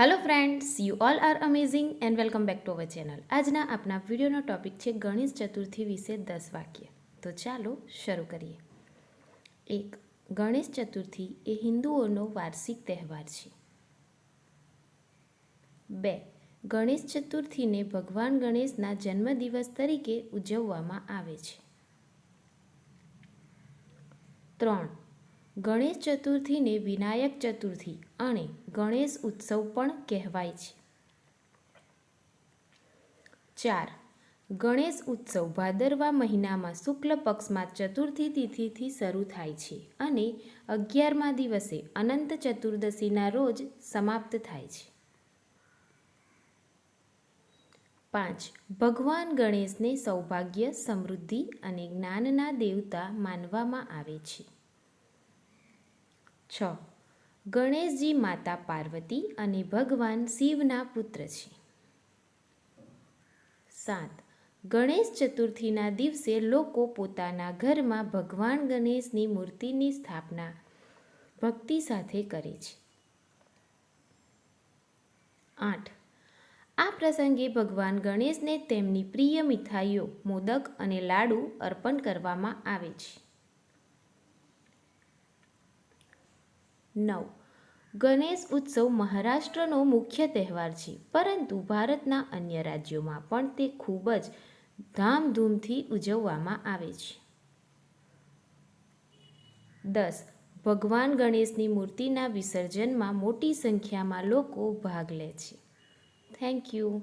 Hello friends you all are amazing and welcome back to our channel આજના આપણા વિડીયોનો topic છે ગણેશ ચતુર્થી વિશે દસ વાક્ય. તો ચાલો શરૂ કરીએ. એક, ગણેશ ચતુર્થી એ હિન્દુઓનો વાર્ષિક તહેવાર છે. બે, ગણેશ ચતુર્થીને ભગવાન ગણેશના જન્મદિવસ તરીકે ઉજવવામાં આવે છે. ત્રણ ગણેશ ચતુર્થીને વિનાયક ચતુર્થી અને ગણેશ ઉત્સવ પણ કહેવાય છે. ચાર. ગણેશ ઉત્સવ ભાદરવા મહિનામાં શુક્લ પક્ષમાં ચતુર્થી તિથિથી શરૂ થાય છે અને અગિયારમા દિવસે અનંત ચતુર્દશીના રોજ સમાપ્ત થાય છે. પાંચ. ભગવાન ગણેશને સૌભાગ્ય, સમૃદ્ધિ અને જ્ઞાનના દેવતા માનવામાં આવે છે. છ. ગણેશજી માતા પાર્વતી અને ભગવાન શિવના પુત્ર છે. સાત. ગણેશ ચતુર્થીના દિવસે લોકો પોતાના ઘરમાં ભગવાન ગણેશની મૂર્તિની સ્થાપના ભક્તિ સાથે કરે છે. આઠ. આ પ્રસંગે ભગવાન ગણેશને તેમની પ્રિય મીઠાઈઓ, મોદક અને લાડુ અર્પણ કરવામાં આવે છે. નવ. ગણેશ ઉત્સવ મહારાષ્ટ્રનો મુખ્ય તહેવાર છે, પરંતુ ભારતના અન્ય રાજ્યોમાં પણ તે ખૂબ જ ધામધૂમથી ઉજવવામાં આવે છે. દસ. ભગવાન ગણેશની મૂર્તિના વિસર્જનમાં મોટી સંખ્યામાં લોકો ભાગ લે છે. Thank you.